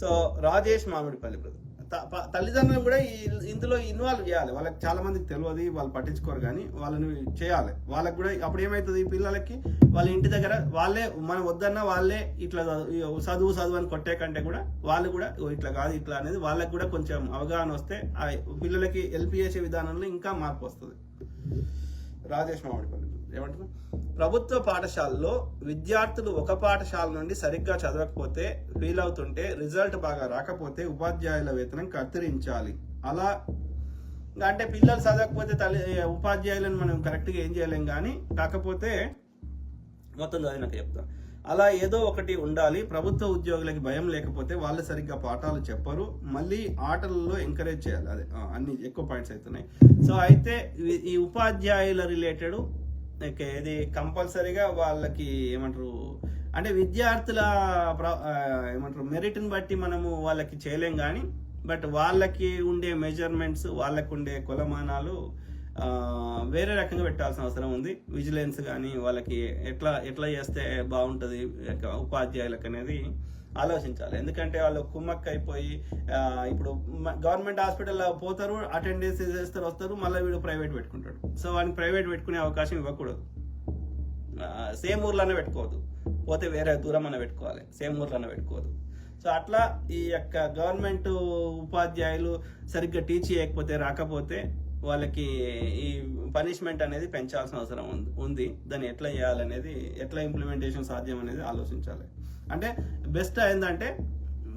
So Rajesh Mamidipalli brother. తల్లిదండ్రులు కూడా ఈ ఇందులో ఇన్వాల్వ్ చేయాలి. వాళ్ళకి చాలా మందికి తెలియదు వాళ్ళు పట్టించుకోరు కానీ వాళ్ళని చేయాలి. వాళ్ళకి కూడా అప్పుడు ఏమవుతుంది పిల్లలకి? వాళ్ళ ఇంటి దగ్గర వాళ్ళే మనం వద్దన్నా వాళ్ళే ఇట్లా చదువు- చదువు అని కొట్టే కంటే కూడా వాళ్ళు కూడా "ఓ, ఇట్లా కాదు ఇట్లా అనేది వాళ్ళకి కూడా కొంచెం అవగాహన వస్తే పిల్లలకి హెల్ప్ చేసే విధానంలో ఇంకా మార్పు వస్తుంది. రాజేష్ మామిడిపల్లి ఏమంటారు ప్రభుత్వ పాఠశాలలో విద్యార్థులు ఒక పాఠశాల నుండి సరిగ్గా చదవకపోతే ఫీల్ అవుతుంటే రిజల్ట్ బాగా రాకపోతే ఉపాధ్యాయుల వేతనం కత్తిరించాలి. అలా అంటే పిల్లలు చదవకపోతే తల్లి ఉపాధ్యాయులను మనం కరెక్ట్గా ఏం చేయలేం కానీ కాకపోతే మొత్తం చదివినాక చెప్తాం. అలా ఏదో ఒకటి ఉండాలి. ప్రభుత్వ ఉద్యోగులకి భయం లేకపోతే వాళ్ళు సరిగ్గా పాఠాలు చెప్పరు. మళ్ళీ ఆటలలో ఎంకరేజ్ చేయాలి. అదే అన్ని ఎక్కువ పాయింట్స్ అవుతున్నాయి సో అయితే ఈ ఉపాధ్యాయుల రిలేటెడ్ ఇది కంపల్సరీగా వాళ్ళకి ఏమంటారు అంటే విద్యార్థుల ఏమంటారు మెరిట్ని బట్టి మనము వాళ్ళకి చేయలేం కానీ బట్ వాళ్ళకి ఉండే మెజర్మెంట్స్ వాళ్ళకు ఉండే కొలమానాలు వేరే రకంగా పెట్టాల్సిన అవసరం ఉంది. విజిలెన్స్ కానీ వాళ్ళకి ఎట్లా ఎట్లా చేస్తే బాగుంటుంది ఉపాధ్యాయులకు అనేది ఆలోచించాలి. ఎందుకంటే వాళ్ళు కుమ్మక్క అయిపోయి ఇప్పుడు గవర్నమెంట్ హాస్పిటల్లో పోతారు అటెండెన్స్ చేస్తారు వస్తారు మళ్ళీ వీడు ప్రైవేట్ పెట్టుకుంటాడు. సో వాడిని ప్రైవేట్ పెట్టుకునే అవకాశం ఇవ్వకూడదు. సేమ్ ఊర్లోనే పెట్టుకోవద్దు. పోతే వేరే దూరం అన్న పెట్టుకోవాలి. సేమ్ ఊర్లోనే పెట్టుకోవద్దు. సో అట్లా ఈ యొక్క గవర్నమెంట్ ఉపాధ్యాయులు సరిగ్గా టీచ్ చేయకపోతే రాకపోతే వాళ్ళకి ఈ పనిష్మెంట్ అనేది పెంచాల్సిన అవసరం ఉంది- ఉంది. దాన్ని ఎట్లా చేయాలనేది ఎట్లా ఇంప్లిమెంటేషన్ సాధ్యం అనేది ఆలోచించాలి. అంటే బెస్ట్ ఏంటంటే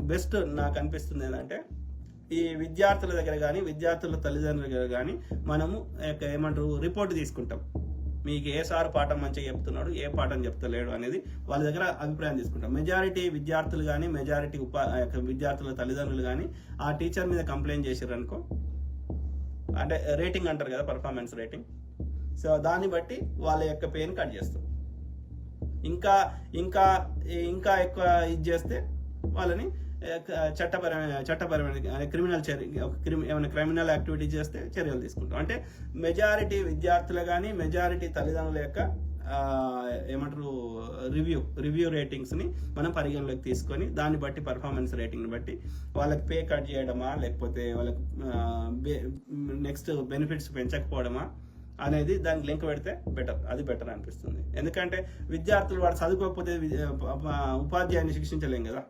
బెస్ట్ నాకు అనిపిస్తుంది ఏంటంటే ఈ విద్యార్థుల దగ్గర కానీ విద్యార్థుల తల్లిదండ్రుల దగ్గర కానీ మనము ఏమంటారు రిపోర్ట్ తీసుకుంటాం. మీకు ఏ సార్ పాఠం మంచిగా చెప్తున్నాడు ఏ పాఠం చెప్తలేడు అనేది వాళ్ళ దగ్గర అభిప్రాయం తీసుకుంటాం. మెజారిటీ విద్యార్థులు కానీ మెజారిటీ ఉపా విద్యార్థుల తల్లిదండ్రులు కానీ ఆ టీచర్ మీద కంప్లైంట్ చేశారు అనుకో అంటే రేటింగ్ అంటారు కదా పర్ఫార్మెన్స్ రేటింగ్ సో దాన్ని బట్టి వాళ్ళ యొక్క పెయిన్ కట్ చేస్తాం ఇంకా ఇంకా ఇంకా ఎక్కువ ఇది చేస్తే వాళ్ళని చట్టపరమైన చట్టపరమైన క్రిమినల్ చర్య క్రిమి ఏమైనా క్రిమినల్ యాక్టివిటీ చేస్తే చర్యలు తీసుకుంటాం. అంటే మెజారిటీ విద్యార్థులు కానీ మెజారిటీ తల్లిదండ్రుల యొక్క ఏమంటారు రివ్యూ రివ్యూ రేటింగ్స్ని మనం పరిగణలోకి తీసుకొని దాన్ని బట్టి పర్ఫార్మెన్స్ రేటింగ్ని బట్టి వాళ్ళకి పే కట్ చేయడమా లేకపోతే వాళ్ళకి నెక్స్ట్ బెనిఫిట్స్ పెంచకపోవడమా అనేది దానికి లింక్ పెడితే బెటర్ అది బెటర్ అనిపిస్తుంది. ఎందుకంటే విద్యార్థులు వాడు చదువుకోకపోతే ఉపాధ్యాయుని శిక్షించలేం కదా.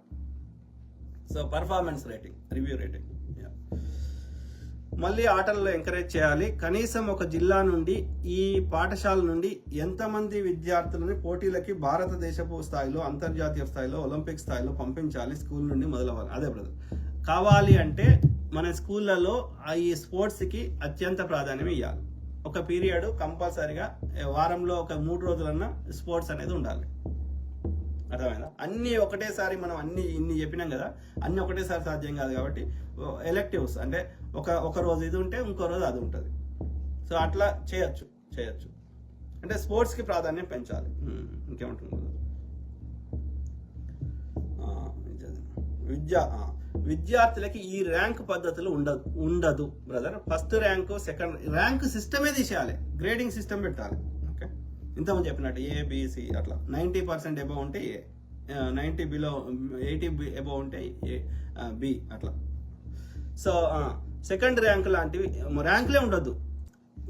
So performance rating review rating మళ్ళీ ఆటల్లో ఎంకరేజ్ చేయాలి. కనీసం ఒక జిల్లా నుండి ఈ పాఠశాల నుండి ఎంతమంది విద్యార్థులని పోటీలకి భారతదేశపు స్థాయిలో అంతర్జాతీయ స్థాయిలో ఒలింపిక్ స్థాయిలో పంపించాలి స్కూల్ నుండి మొదలవ్వాలి. అదే బ్రదర్ కావాలి అంటే మన స్కూళ్ళలో ఆ ఈ స్పోర్ట్స్కి అత్యంత ప్రాధాన్యం ఇవ్వాలి ఒక పీరియడ్ కంపల్సరిగా వారంలో ఒక మూడు రోజులన్నా స్పోర్ట్స్ అనేది ఉండాలి. అర్థమైందా? అన్ని ఒకటేసారి మనం అన్ని ఇన్ని చెప్పినాం కదా అన్ని ఒకటేసారి సాధ్యం కాదు కాబట్టి ఎలెక్టివ్స్ అంటే ఒక ఒక రోజు ఇది ఉంటే ఇంకో రోజు అది ఉంటుంది. సో అట్లా చేయొచ్చు చేయొచ్చు. అంటే స్పోర్ట్స్కి ప్రాధాన్యం పెంచాలి. ఉమ్, ఇంకేమంటుంది? విద్య విద్యార్థులకి ఈ ర్యాంక్ పద్ధతులు ఉండదు ఉండదు brother. First rank second rank సిస్టమే తీసేయాలి. గ్రేడింగ్ సిస్టమ్ పెట్టాలి. ఓకే? ఇంతకుముందు చెప్పినట్టు ఏ బిసి అట్లా. నైంటీ పర్సెంట్ ఎబో ఉంటే A ninety below eighty above ఉంటే ఏ బి అట్లా. సో సెకండ్ ర్యాంక్ లాంటివి ర్యాంకులే ఉండదు.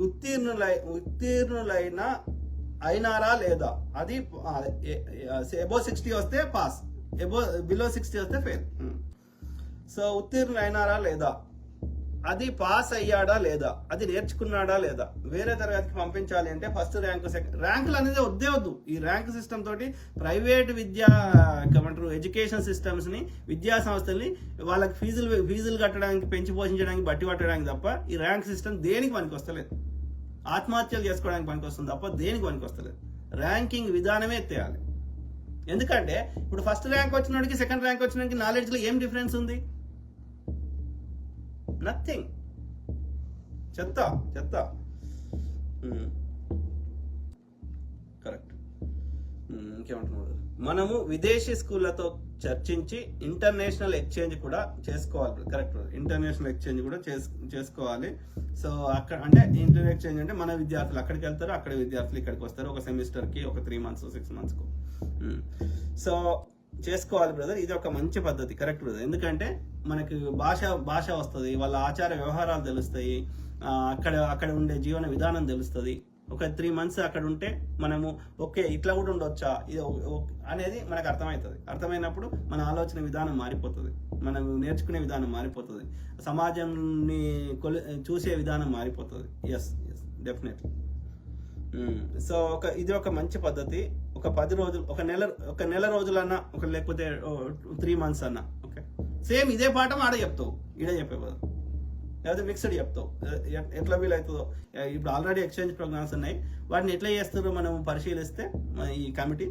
ఉత్తీర్ణులై ఉత్తీర్ణులైన అయినారా లేదా? అది ఎబో సిక్స్టీ వస్తే పాస్. ఎబో బిలో సిక్స్టీ వస్తే ఫెయిల్. సో ఉత్తీర్ణులు అయినారా లేదా? అది పాస్ అయ్యాడా లేదా? అది నేర్చుకున్నాడా లేదా? వేరే తరగతికి పంపించాలి అంటే ఫస్ట్ ర్యాంక్ సెకండ్ ర్యాంకులు అనేది వద్దే వద్దు. ఈ ర్యాంక్ సిస్టమ్ తోటి ప్రైవేట్ విద్యా ఏమంటారు ఎడ్యుకేషన్ సిస్టమ్స్ని విద్యా సంస్థల్ని వాళ్ళకి ఫీజులు ఫీజులు కట్టడానికి పెంచి పోషించడానికి బట్టి పట్టడానికి తప్ప ఈ ర్యాంక్ సిస్టమ్ దేనికి పనికి వస్తలేదు ఆత్మహత్యలు చేసుకోవడానికి పనికి వస్తుంది తప్ప దేనికి పనికి వస్తలేదు ర్యాంకింగ్ విధానమే ఎత్తేయాలి. ఎందుకంటే ఇప్పుడు ఫస్ట్ ర్యాంక్ వచ్చినోడికి సెకండ్ ర్యాంక్ వచ్చినోడికి నాలెడ్జ్లో ఏం డిఫరెన్స్ ఉంది? నథింగ్ చెత్త చెత్త కరెక్ట్ ఇంకేమంటున్నాడు మనము విదేశీ స్కూళ్ళతో చర్చించి ఇంటర్నేషనల్ ఎక్స్చేంజ్ కూడా చేసుకోవాలి. కరెక్ట్ ఇంటర్నేషనల్ ఎక్స్చేంజ్ కూడా చేస్- చేసుకోవాలి. సో అక్కడ అంటే ఇంటర్ ఎక్స్చేంజ్ అంటే మన విద్యార్థులు అక్కడికి వెళ్తారు అక్కడ విద్యార్థులు ఇక్కడికి వస్తారు ఒక సెమిస్టర్కి ఒక త్రీ మంత్స్ సిక్స్ మంత్స్కు. సో చేసుకోవాలి బ్రదర్. ఇది ఒక మంచి పద్ధతి. Correct brother. ఎందుకంటే మనకి భాష భాష వస్తుంది వాళ్ళ ఆచార వ్యవహారాలు తెలుస్తాయి అక్కడ అక్కడ ఉండే జీవన విధానం తెలుస్తుంది. ఒక త్రీ మంత్స్ అక్కడ ఉంటే మనము ఓకే ఇట్లా కూడా ఉండొచ్చా? ఇది అనేది మనకు అర్థమవుతుంది. అర్థమైనప్పుడు మన ఆలోచన విధానం మారిపోతుంది. మనం నేర్చుకునే విధానం మారిపోతుంది. సమాజంని కొలి చూసే విధానం మారిపోతుంది. ఎస్ ఎస్ డెఫినెట్లీ సో ఒక ఇది ఒక మంచి పద్ధతి. ఒక పది రోజులు ఒక నెల ఒక నెల రోజులన్నా ఒక లేకపోతే త్రీ మంత్స్ అన్నా. సేమ్ ఇదే పాఠం ఆడ చెప్తావు ఈడే చెప్పే బదులు లేకపోతే మిక్స్డ్ చెప్తావు. ఎట్లా వీలవుతుందో ఇప్పుడు ఆల్రెడీ ఎక్స్చేంజ్ ప్రోగ్రామ్స్ ఉన్నాయి. వాటిని ఎట్లా చేస్తారో మనం పరిశీలిస్తే మన ఈ కమిటీ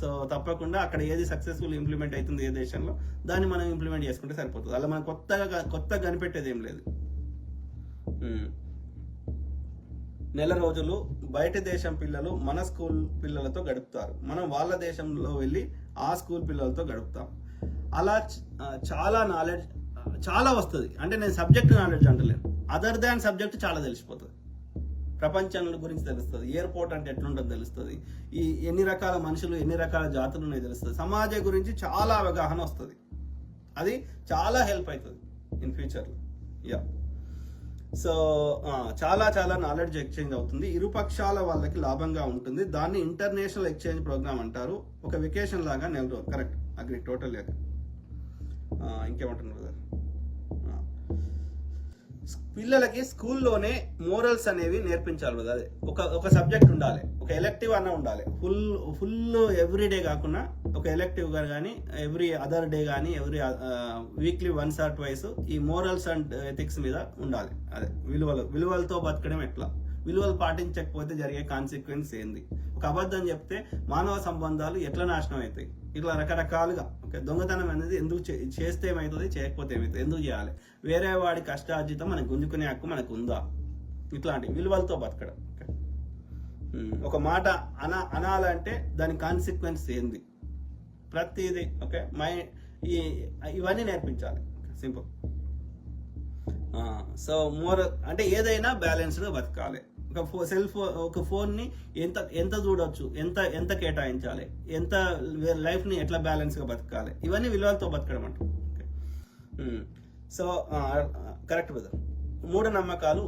సో తప్పకుండా అక్కడ ఏది సక్సెస్ఫుల్ ఇంప్లిమెంట్ అవుతుంది ఏ దేశంలో దాన్ని మనం ఇంప్లిమెంట్ చేసుకుంటే సరిపోతుంది. అలా మనం కొత్తగా కొత్తగా కనిపెట్టేది ఏం లేదు. నెల రోజులు బయట దేశం పిల్లలు మన స్కూల్ పిల్లలతో గడుపుతారు. మనం వాళ్ళ దేశంలో వెళ్ళి ఆ స్కూల్ పిల్లలతో గడుపుతాం. అలా చాలా నాలెడ్జ్ చాలా వస్తుంది. అంటే నేను సబ్జెక్ట్ నాలెడ్జ్ అంటలేను. అదర్ దాన్ సబ్జెక్ట్ చాలా తెలిసిపోతుంది. ప్రపంచం గురించి తెలుస్తుంది. ఎయిర్పోర్ట్ అంటే ఎట్లుంటుందో తెలుస్తుంది. ఈ ఎన్ని రకాల మనుషులు ఎన్ని రకాల జాతులు ఉన్నాయో తెలుస్తుంది. సమాజం గురించి చాలా అవగాహన వస్తుంది. అది చాలా హెల్ప్ అవుతుంది ఇన్ ఫ్యూచర్లో యా సో చాలా చాలా నాలెడ్జ్ ఎక్స్చేంజ్ అవుతుంది. ఇరుపక్షాల వాళ్ళకి లాభంగా ఉంటుంది. దాన్ని ఇంటర్నేషనల్ ఎక్స్చేంజ్ ప్రోగ్రామ్ అంటారు. ఒక వెకేషన్ లాగా నెల రోజులు కరెక్ట్ అగ్రి టోటల్ ఇంకేమంటున్నారు బ్రదర్? పిల్లలకి స్కూల్లోనే మోరల్స్ అనేవి నేర్పించాలి కదా అదే ఒక ఒక సబ్జెక్ట్ ఉండాలి. ఒక ఎలెక్టివ్ అన్న ఉండాలి. ఫుల్ ఫుల్ ఎవ్రీ డే కాకుండా ఒక ఎలెక్టివ్గా కానీ ఎవ్రీ అదర్ డే కానీ every weekly once or twice ఈ మోరల్స్ అండ్ ఎథిక్స్ మీద ఉండాలి. అదే విలువలు విలువలతో బతకడం ఎట్లా? విలువలు పాటించకపోతే జరిగే కాన్సిక్వెన్స్ ఏంది? ఒక అబద్ధం చెప్తే మానవ సంబంధాలు ఎట్లా నాశనం అవుతాయి? ఇట్లా రకరకాలుగా ఓకే? దొంగతనం అనేది ఎందుకు చే- చేస్తే ఏమవుతుంది చేయకపోతే ఏమవుతుంది ఎందుకు చేయాలి? వేరే వాడి కష్టార్జితం మనకు గుంజుకునే హక్కు మనకు ఉందా ఇట్లాంటి విలువలతో బతకడం ఒక మాట అన అనాలంటే దాని కాన్సిక్వెన్స్ ఏంది? ప్రతిదీ ఓకే? మై ఈ ఇవన్నీ నేర్పించాలి సింపుల్. సో మోర్ అంటే ఏదైనా బ్యాలెన్స్డ్గా బతకాలి. ఒక ఫో సెల్ ఫోన్ ఒక ఫోన్ని ఎంత ఎంత చూడొచ్చు ఎంత ఎంత కేటాయించాలి ఎంత లైఫ్ని ఎట్లా బ్యాలెన్స్గా బతకాలి ఇవన్నీ విలువలతో బతకడం అంట. ఓకే. So correct brother. మూఢ నమ్మకాలు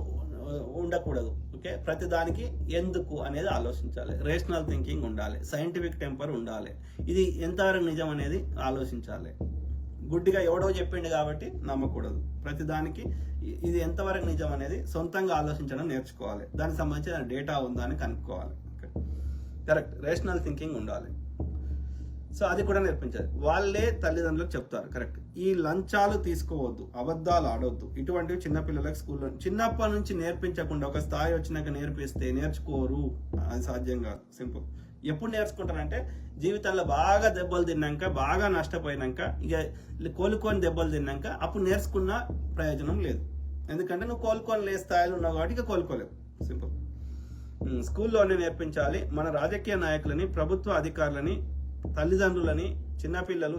ఉండకూడదు. ఓకే. ప్రతిదానికి ఎందుకు అనేది ఆలోచించాలి. రేషనల్ థింకింగ్ ఉండాలి. సైంటిఫిక్ టెంపర్ ఉండాలి. ఇది ఎంతవరకు నిజం అనేది ఆలోచించాలి. గుడ్డిగా ఎవడో చెప్పిండు కాబట్టి నమ్మకూడదు. ప్రతి దానికి ఇది ఎంతవరకు నిజం అనేది సొంతంగా ఆలోచించడం నేర్చుకోవాలి. దానికి సంబంధించిన డేటా ఉందా అని కనుక్కోవాలి. కరెక్ట్. రేషనల్ థింకింగ్ ఉండాలి. సో అది కూడా నేర్పించాలి. వాళ్ళే తల్లిదండ్రులకు చెప్తారు. కరెక్ట్. ఈ లంచాలు తీసుకోవద్దు. అబద్ధాలు ఆడవద్దు ఇటువంటివి చిన్నపిల్లలకు స్కూల్లో చిన్నప్పటి నుంచి నేర్పించకుండా ఒక స్థాయి వచ్చినాక నేర్పిస్తే నేర్చుకోరు. అది సాధ్యం కాదు. సింపుల్. ఎప్పుడు నేర్చుకుంటానంటే జీవితంలో బాగా దెబ్బలు తిన్నాక బాగా నష్టపోయినాక ఇక కోలుకొని దెబ్బలు తిన్నాక అప్పుడు నేర్చుకున్న ప్రయోజనం లేదు. ఎందుకంటే నువ్వు కోలుకొని లే స్థాయిలో ఉన్నావు కాబట్టి ఇక కోలుకోలేవు. సింపుల్ స్కూల్లోనే నేర్పించాలి. మన రాజకీయ నాయకులని ప్రభుత్వ అధికారులని తల్లిదండ్రులని చిన్నపిల్లలు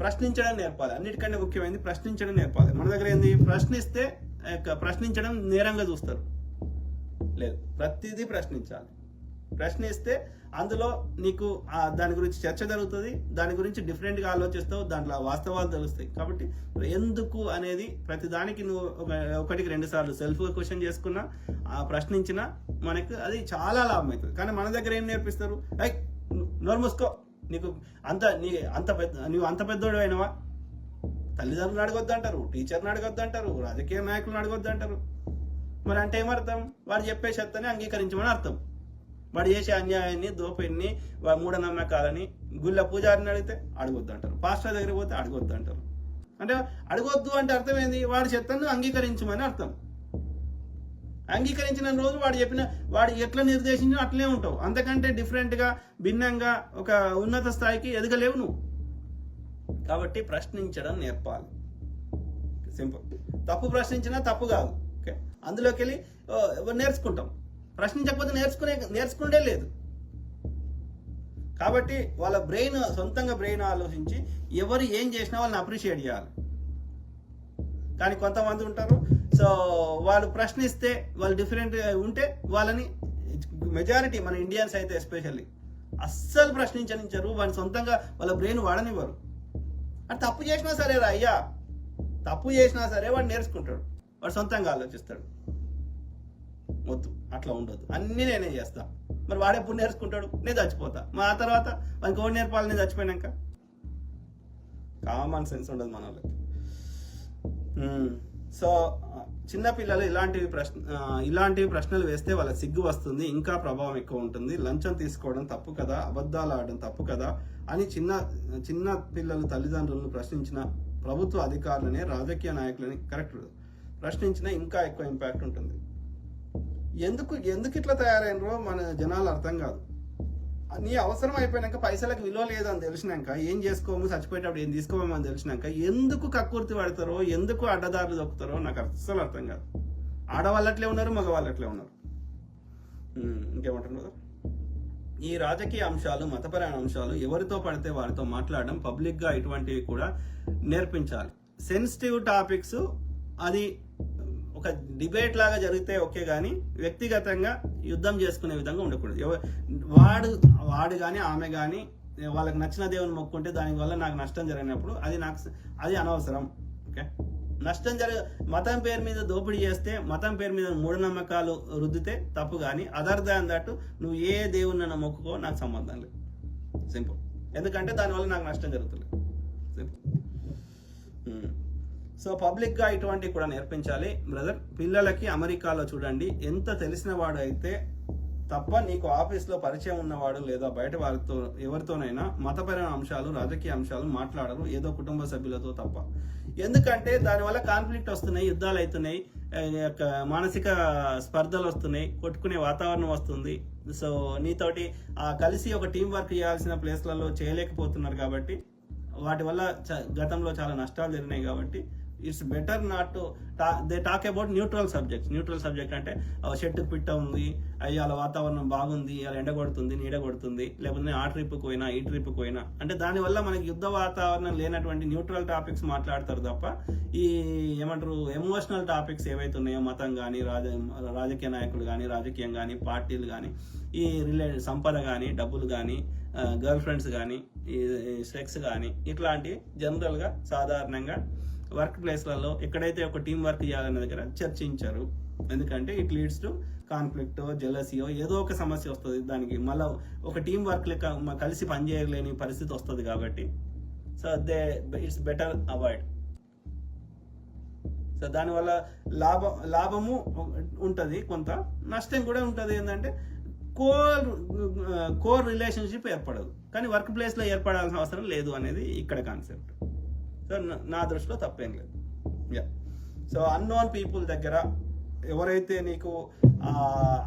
ప్రశ్నించడం నేర్పాలి. అన్నిటికంటే ముఖ్యమైనది ప్రశ్నించడం నేర్పాలి. మన దగ్గర ఏంది? ప్రశ్నిస్తే ఆ యొక్క ప్రశ్నించడం నేరంగా చూస్తారు. లేదు. ప్రతిదీ ప్రశ్నించాలి. ప్రశ్నిస్తే అందులో నీకు దాని గురించి చర్చ జరుగుతుంది దాని గురించి డిఫరెంట్గా ఆలోచిస్తావు దాంట్లో వాస్తవాలు తెలుస్తాయి. కాబట్టి ఎందుకు అనేది ప్రతి దానికి నువ్వు ఒక ఒకటికి రెండు సార్లు సెల్ఫ్గా క్వశ్చన్ చేసుకున్నా ఆ ప్రశ్నించినా మనకు అది చాలా లాభం అవుతుంది కానీ మన దగ్గర ఏం నేర్పిస్తారు? ఐ నోరు మూసుకో. నీకు అంత నీ అంత పెద్ద నువ్వు అంత పెద్దోడు అయినవా? తల్లిదండ్రులు అడగొద్దు అంటారు టీచర్ని అడగొద్దు అంటారు రాజకీయ నాయకులను అడగొద్దు అంటారు మరి అంటే ఏమర్థం? వాడు చెప్పే చెత్తని అంగీకరించమని అర్థం. వాడు చేసే అన్యాయాన్ని దోపిడిని మూఢనమ్మకాలని గుళ్ళ పూజారిని అడిగితే అడగొద్దు అంటారు. పాస్టర్ దగ్గర పోతే అడగొద్దు అంటారు. అంటే అడగొద్దు అంటే అర్థం ఏంది వాడి చెత్తను అంగీకరించమని అర్థం. అంగీకరించిన రోజు వాడు చెప్పిన వాడు ఎట్లా నిర్దేశించినా అట్లే ఉంటావు. అంతకంటే డిఫరెంట్గా భిన్నంగా ఒక ఉన్నత స్థాయికి ఎదగలేవు నువ్వు. కాబట్టి ప్రశ్నించడం నేర్పాలి. సింపుల్. తప్పు ప్రశ్నించినా తప్పు కాదు. ఓకే? అందులోకి వెళ్ళి నేర్చుకుంటాం. ప్రశ్నించకపోతే నేర్చుకునే నేర్చుకుంటే లేదు. కాబట్టి వాళ్ళ బ్రెయిన్ సొంతంగా బ్రెయిన్ ఆలోచించి ఎవరు ఏం చేసినా వాళ్ళని అప్రిషియేట్ చేయాలి. కానీ కొంతమంది ఉంటారు సో వాళ్ళు ప్రశ్నిస్తే వాళ్ళు డిఫరెంట్ ఉంటే వాళ్ళని మెజారిటీ మన ఇండియన్స్ అయితే ఎస్పెషల్లీ అస్సలు ప్రశ్నించనించరు వాని సొంతంగా వాళ్ళ బ్రెయిన్ వాడనివ్వరు. అంటే తప్పు చేసినా సరే రా అయ్యా. తప్పు చేసినా సరే వాడు నేర్చుకుంటాడు. వాడు సొంతంగా ఆలోచిస్తాడు. వద్దు. అట్లా ఉండదు అన్నీ నేనే చేస్తా. మరి వాడు ఎప్పుడు నేర్చుకుంటాడు? నేను చచ్చిపోతా. మా ఆ తర్వాత వానికి ఎవరు నేర్పాలి? నేను చచ్చిపోయినాక? కామన్ సెన్స్ ఉండదు మన వాళ్ళకి సో hmm. చిన్నపిల్లలు ఇలాంటివి ప్రశ్న ఇలాంటివి ప్రశ్నలు వేస్తే వాళ్ళ సిగ్గు వస్తుంది ఇంకా ప్రభావం ఎక్కువ ఉంటుంది. లంచం తీసుకోవడం తప్పు కదా? అబద్ధాలు ఆడడం తప్పు కదా? అని చిన్న చిన్న పిల్లలు తల్లిదండ్రులను ప్రశ్నించిన ప్రభుత్వ అధికారులని రాజకీయ నాయకులని కరెక్ట్ ప్రశ్నించిన ఇంకా ఎక్కువ ఇంపాక్ట్ ఉంటుంది. ఎందుకు ఎందుకు ఇట్లా తయారైనరో మన జనాలు అర్థం కాదు. నీ అవసరం అయిపోయినాక పైసలకు విలువ లేదని తెలిసినాక ఏం చేసుకోము చచ్చిపోయేటప్పుడు ఏం తీసుకోమని తెలిసినాక ఎందుకు కక్కుర్తి పడతారో ఎందుకు అడ్డదారులు దొక్కుతారో నాకు అసలు అర్థం కాదు. ఆడవాళ్ళట్లే ఉన్నారు మగవాళ్ళట్లే ఉన్నారు. ఇంకేమంటారు ఈ రాజకీయ అంశాలు మతపరమైన అంశాలు ఎవరితో పడితే వారితో మాట్లాడడం పబ్లిక్గా ఇటువంటివి కూడా నేర్పించాలి. సెన్సిటివ్ టాపిక్స్ అది ఒక డిబేట్ లాగా జరిగితే ఓకే కానీ వ్యక్తిగతంగా యుద్ధం చేసుకునే విధంగా ఉండకూడదు. వాడు వాడు కానీ ఆమె కానీ వాళ్ళకి నచ్చిన దేవుని మొక్కుంటే దానివల్ల నాకు నష్టం జరిగినప్పుడు అది నాకు అది అనవసరం. ఓకే? నష్టం జరగ మతం పేరు మీద దోపిడీ చేస్తే మతం పేరు మీద మూఢనమ్మకాలు రుద్దితే తప్పు కానీ అదర్ దాన్ దట్ నువ్వు ఏ దేవుని మొక్కుకో నాకు సంబంధం లేదు. సింపుల్. ఎందుకంటే దానివల్ల నాకు నష్టం జరుగుతుంది. సో పబ్లిక్గా ఇటువంటివి కూడా నేర్పించాలి. బ్రదర్ పిల్లలకి అమెరికాలో చూడండి ఎంత తెలిసిన వాడు అయితే తప్ప నీకు ఆఫీస్లో పరిచయం ఉన్నవాడు లేదా బయట వారితో ఎవరితోనైనా మతపరమైన అంశాలు రాజకీయ అంశాలు మాట్లాడరు ఏదో కుటుంబ సభ్యులతో తప్ప. ఎందుకంటే దానివల్ల కాన్ఫ్లిక్ట్ వస్తున్నాయి యుద్ధాలు అవుతున్నాయి యొక్క మానసిక స్పర్ధలు వస్తున్నాయి కొట్టుకునే వాతావరణం వస్తుంది. సో నీతోటి ఆ కలిసి ఒక టీం వర్క్ చేయాల్సిన ప్లేస్లలో చేయలేకపోతున్నారు కాబట్టి వాటి వల్ల చ- గతంలో చాలా నష్టాలు జరిగినాయి కాబట్టి it's better not to they talk about neutral subjects neutral subject అంటే షెట్ పిట్ట ఉంది అయ్యాల వాతావరణం బాగుంది ఇవాళ ఎండ కొడుతుంది నీడ కొడుతుంది లేకపోతే ఆ ట్రిప్కి పోయినా ఈ ట్రిప్కి పోయినా. అంటే దానివల్ల మనకి యుద్ధ వాతావరణం లేనటువంటి న్యూట్రల్ టాపిక్స్ మాట్లాడతారు తప్ప ఈ ఏమంటారు ఎమోషనల్ టాపిక్స్ ఏవైతే ఉన్నాయో మతం కానీ రాజ రాజకీయ నాయకులు కానీ రాజకీయం కానీ పార్టీలు కానీ ఈ రిలే సంపద కానీ డబ్బులు కానీ గర్ల్ ఫ్రెండ్స్ కానీ ఈ సెక్స్ కానీ ఇట్లాంటివి జనరల్గా సాధారణంగా వర్క్ ప్లేస్లలో ఎక్కడైతే ఒక టీం వర్క్ చేయాలనే దగ్గర చర్చించారు. ఎందుకంటే ఇట్ లీడ్స్ టు కాన్ఫ్లిక్ట్ జెలసియో ఏదో ఒక సమస్య వస్తుంది. దానికి మళ్ళీ ఒక టీం వర్క్ లెక్క కలిసి పనిచేయలేని పరిస్థితి వస్తుంది కాబట్టి. So they it's better avoid. So దానివల్ల లాభం లాభము ఉంటుంది కొంత నష్టం కూడా ఉంటుంది. ఏంటంటే కోర్ కోర్ రిలేషన్షిప్ ఏర్పడదు. కానీ వర్క్ ప్లేస్లో ఏర్పడాల్సిన అవసరం లేదు అనేది ఇక్కడ కాన్సెప్ట్. సో నా- దృష్టిలో తప్పేం లేదు. యా సో అన్నోన్ పీపుల్ దగ్గర ఎవరైతే నీకు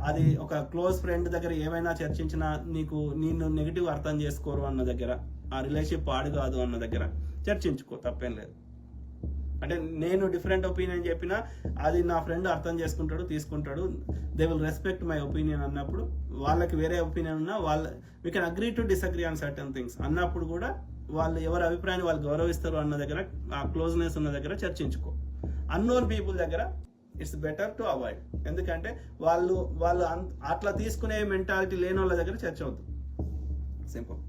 అది ఒక క్లోజ్ ఫ్రెండ్ దగ్గర ఏమైనా చర్చించినా నీకు నిన్ను నెగిటివ్ అర్థం చేసుకోరు అన్న దగ్గర ఆ రిలేషన్షిప్ పాడు కాదు అన్న దగ్గర చర్చించుకో తప్పేం లేదు. అంటే నేను డిఫరెంట్ ఒపీనియన్ చెప్పినా అది నా ఫ్రెండ్ అర్థం చేసుకుంటాడు తీసుకుంటాడు. They will respect my opinion అన్నప్పుడు వాళ్ళకి వేరే ఒపీనియన్ ఉన్నా వాళ్ళ we can agree to disagree on certain things అన్నప్పుడు కూడా వాళ్ళు ఎవరి అభిప్రాయాన్ని వాళ్ళు గౌరవిస్తారు అన్న దగ్గర ఆ క్లోజ్నెస్ ఉన్న దగ్గర చర్చించుకో. అన్నోన్ పీపుల్ దగ్గర ఇట్స్ బెటర్ టు అవాయిడ్ ఎందుకంటే వాళ్ళు వాళ్ళు అట్లా తీసుకునే మెంటాలిటీ లేని వాళ్ళ దగ్గర చర్చ అవుతుంది సింపుల్